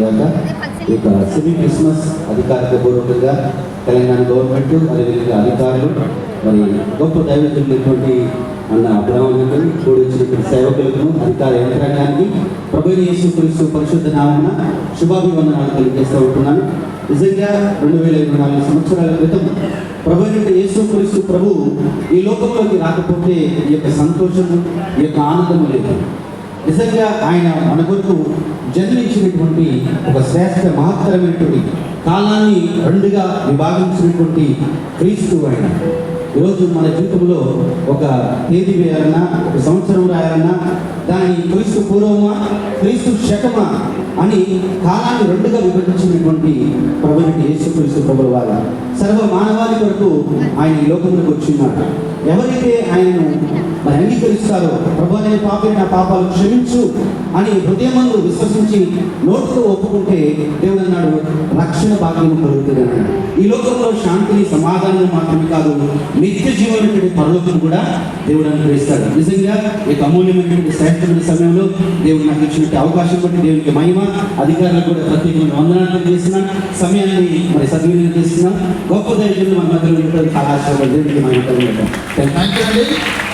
గాక ఈ యొక్క సెమీ క్రిస్మస్ అధికారిక పూర్వకంగా తెలంగాణ గవర్నమెంట్ అదేవిధంగా అధికారులు మరి గొప్ప దైవజనులైనటువంటి అన్న అబ్రహ్మణులకు కూడి వచ్చినటువంటి సేవకులకు అధికార యంత్రాంగానికి ప్రభు యేసు క్రీస్తు పరిశుద్ధ నామన శుభాభివందనాలు తెలియజేస్తూ ఉంటున్నాను. నిజంగా రెండు వేల ఇరవై నాలుగు సంవత్సరాల క్రితం ప్రభు యేసు క్రీస్తు ప్రభు ఈ లోకంలోకి రాకపోతే ఈ యొక్క సంతోషము ఈ యొక్క ఆనందము లేదు. నిజంగా ఆయన మన కొరకు జన్మించినటువంటి ఒక శ్రేష్ఠ మహత్తరమైనటువంటి కాలాన్ని రెండుగా విభాగించినటువంటి క్రీస్తు ఆయన. ఈరోజు మన జీవితంలో ఒక తేదీ వేయాలన్నా ఒక సంవత్సరం రాయాలన్నా దాని క్రీస్తు పూర్వమా క్రీస్తు శకమా అని కాలాన్ని రెండుగా విభజించినటువంటి ప్రభుత్వ యేసు క్రీస్తు ప్రభుల వారు. సర్వ మానవాళి కొరకు ఆయన ఈ లోకంలోకి వచ్చిన్నాడు ఎవరైతే ఆయనను మరి అంగీకరిస్తారో ప్రభు నేను పాపే నా పాపాలు క్షమించు అని హృదయమందు విశ్వసించి నోటితో ఒప్పుకుంటే దేవుడు అన్నాడు రక్షణ భాగ్యం కలుగుతుంది అన్నాడు ఈ లోకంలో శాంతిని సమాధానం కాదు. నిత్య జీవనటువంటి పరలోకం కూడా దేవుడు అనుగ్రహిస్తాడు. నిజంగా ఈ అమూల్యమైనటువంటి శ్రేష్టమైన సమయంలో దేవుడు నాకు ఇచ్చినటువంటి అవకాశం బట్టి దేవునికి మహిమ అధికారులకు కూడా ప్రత్యేకమైన వందనాలు తెలియజేస్తున్నాను సమయాన్ని మరి సద్వినియోగం చేస్తున్నాం. గొప్ప దైవం మన మధ్యలో ఉంటుంది కళాశాల దేవునికి మహిమ థ్యాంక్ యూ